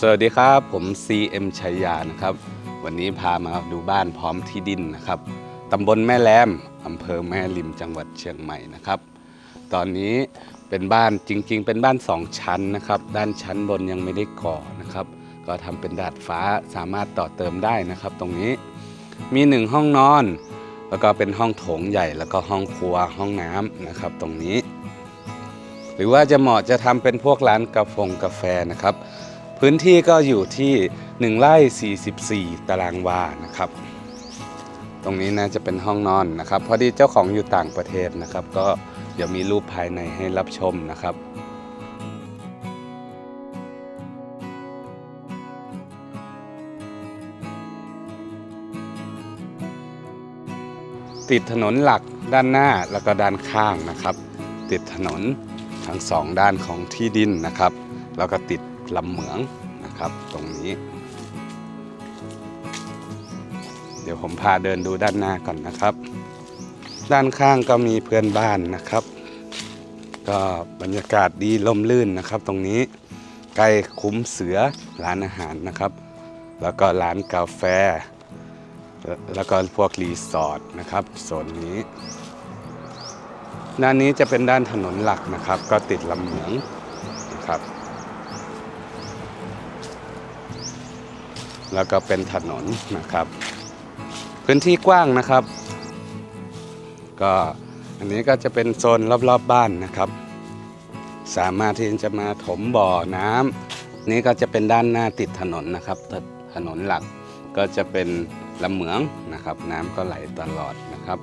สวัสดีครับ ผม CM ชัยยานะครับ วันนี้พามาดูบ้านพร้อมที่ดินนะครับตำบลแม่แรมอำเภอแม่ริมจังหวัดเชียงใหม่นะครับ ตอนนี้เป็นบ้านจริง ๆ เป็นบ้านสองชั้นนะครับ ด้านชั้นบนยังไม่ได้ก่อนะครับ ก็ทำเป็นดาดฟ้าสามารถต่อเติมได้นะครับ ตรงนี้มีหนึ่งห้องนอน แล้วก็เป็นห้องโถงใหญ่แล้วก็ห้องครัวห้องน้ำนะครับ ตรงนี้ หรือว่าจะเหมาะจะทำเป็นพวกร้านกาแฟกาแฟนะครับ พื้นที่ก็อยู่ที่ 1ไร่44 ตารางวานะครับ ตรงนี้น่าจะเป็นห้องนอนนะครับ พอดีเจ้าของอยู่ต่างประเทศนะครับ ก็เดี๋ยวมีรูปภายในให้รับชมนะครับติดถนนหลักด้านหน้าแล้วก็ด้านข้างนะครับ ติดถนนทั้งสองด้านของที่ดินนะครับ แล้วก็ติด ลำเหมืองนะครับตรงนี้ เดี๋ยวผมพาเดินดูด้านหน้าก่อนนะครับ ด้านข้างก็มีเพื่อนบ้านนะครับ ก็บรรยากาศดีลมลื่นนะครับ ตรงนี้ใกล้คุ้มเสือร้านอาหารนะครับ แล้วก็ร้านกาแฟแล้วแล้วก็พวกรีสอร์ทนะครับโซนนี้ด้านนี้จะเป็นด้านถนนหลักนะครับ ก็ติดลำเหมืองนะครับ แล้วก็เป็นถนนนะครับ พื้นที่กว้างนะครับ ก็อันนี้ก็จะเป็นโซนรอบๆบบ้านนะครับ สามารถที่จะมาถมบ่อน้ำนี่ก็จะเป็นด้านหน้าติดถนนนะครับถนนหลักก็จะเป็นลำเหมืองนะครับ น้ำก็ไหลตลอดนะครับ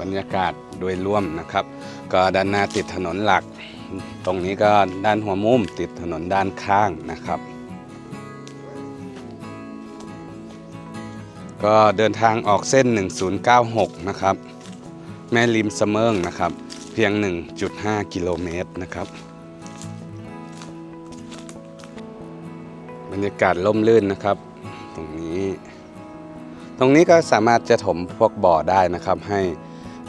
บรรยากาศโดยรวมนะครับ ก็ด้านหน้าติดถนนหลัก ตรงนี้ก็ด้านหัวมุมติดถนนด้านข้างนะครับ ก็เดินทางออกเส้น 1096 นะครับ แม่ริมเสมิงนะครับ เพียง 1.5 กิโลเมตรนะครับ บรรยากาศล่มลื่นนะครับ ตรงนี้ ตรงนี้ก็สามารถจะถมพวกบ่อได้นะครับ ให้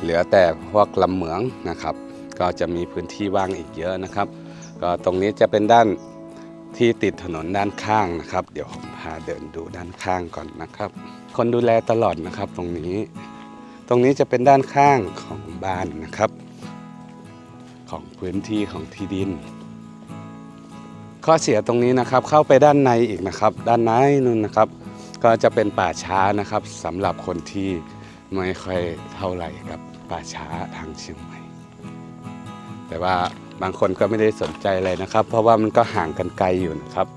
เหลือแต่พวกลำเหมืองนะครับ ก็จะมีพื้นที่ว่างอีกเยอะนะครับ ก็ตรงนี้จะเป็นด้านที่ติดถนนด้านข้างนะครับ เดี๋ยวผมาเดินดูด้านข้างก่อนนะครับ คนดูแลตลอดนะครับตรงนี้ ตรงนี้จะเป็นด้านข้างของบ้านนะครับ ของพื้นที่ของที่ดิน ข้อเสียตรงนี้นะครับเข้าไปด้านในอีกนะครับ ด้านในนู่นนะครับ ก็จะเป็นป่าช้านะครับสำหรับคนที่ไม่ค่อยเท่าไหร่กับป่าช้าทางเชียงใหม่ แต่ว่าบางคนก็ไม่ได้สนใจอะไรนะครับ เพราะว่ามันก็ห่างกันไกลอยู่นะครับ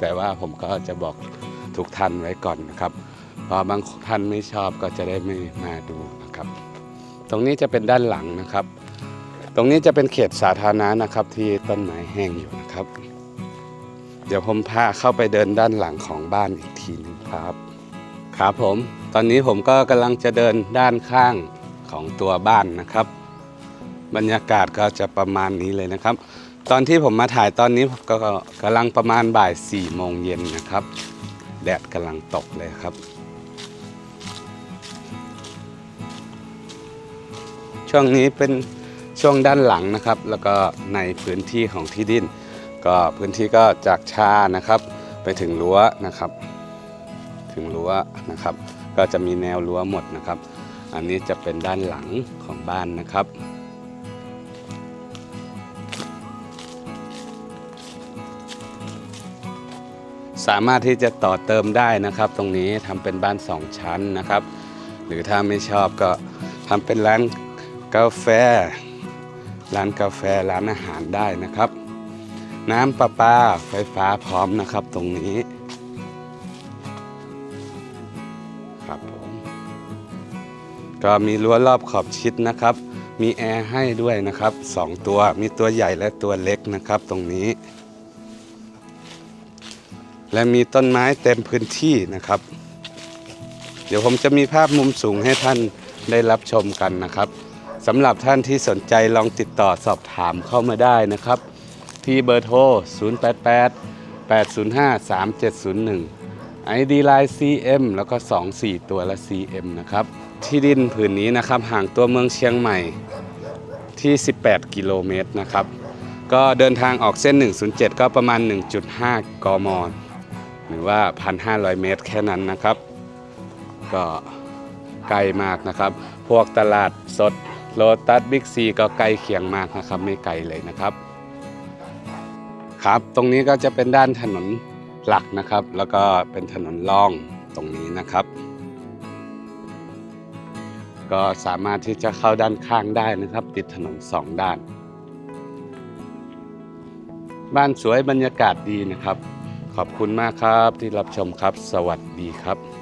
แต่ว่าผมก็จะบอกทุกท่านไว้ก่อนนะครับพราะบางท่านไม่ชอบก็จะได้ไม่มาดูนะครับ ตรงนี้จะเป็นด้านหลังนะครับ ตรงนี้จะเป็นเขตสาธารณะนะครับ ที่ต้นไม้แห้งอยู่นะครับ เดี๋ยวผมพาเข้าไปเดินด้านหลังของบ้านอีกทีนึงครับครับผมตอนนี้ผมก็กำลังจะเดินด้านข้างของตัวบ้านนะครับ บรรยากาศก็จะประมาณนี้เลยนะครับ ตอนที่ผมมาถ่ายตอนนี้ก็กำลังประมาณบ่าย4ี่โมงเย็นนะครับ แดดกำลังตกเลยครับ ช่วงนี้เป็นช่วงด้านหลังนะครับ แล้วก็ในพื้นที่ของที่ดิน ก็พื้นที่ก็จากชานะครับ ไปถึงรั้วนะครับ ถึงรั้วนะครับ ก็จะมีแนวรั้วหมดนะครับ อันนี้จะเป็นด้านหลังของบ้านนะครับ สามารถที่จะต่อเติมได้นะครับ ตรงนี้ทำเป็นบ้านสองชั้นนะครับ หรือถ้าไม่ชอบก็ทำเป็นร้านกาแฟ ร้านกาแฟร้านอาหารได้นะครับ น้ำประปาไฟฟ้าพร้อมนะครับตรงนี้ครับผมก็มีรั้วรอบขอบชิดนะครับ มีแอร์ให้ด้วยนะครับสองตัวมีตัวใหญ่และตัวเล็กนะครับตรงนี้ และมีต้นไม้เต็มพื้นที่นะครับ เดี๋ยวผมจะมีภาพมุมสูงให้ท่านได้รับชมกันนะครับสำหรับท่านที่สนใจลองติดต่อสอบถามเข้ามาได้นะครับ ที่เบอร์โทร 088 805 3701 ID Line CM แล้วก็ 24 ตัวละ CM นะครับ ที่ดินผืนนี้นะครับห่างตัวเมืองเชียงใหม่ที่ 18 กิโลเมตรนะครับ ก็เดินทางออกเส้น 107 ก็ประมาณ 1.5 กม หรือว่า 1,500 เมตรแค่นั้นนะครับ ก็ไกลมากนะครับ พวกตลาดสดโลตัสบิ๊กซีก็ใกล้เคียงมากนะครับ ไม่ไกลเลยนะครับ ครับตรงนี้ก็จะเป็นด้านถนนหลักนะครับ แล้วก็เป็นถนนล่องตรงนี้นะครับ ก็สามารถที่จะเข้าด้านข้างได้นะครับ ติดถนนสองด้าน บ้านสวยบรรยากาศดีนะครับ ขอบคุณมากครับที่รับชมครับ สวัสดีครับ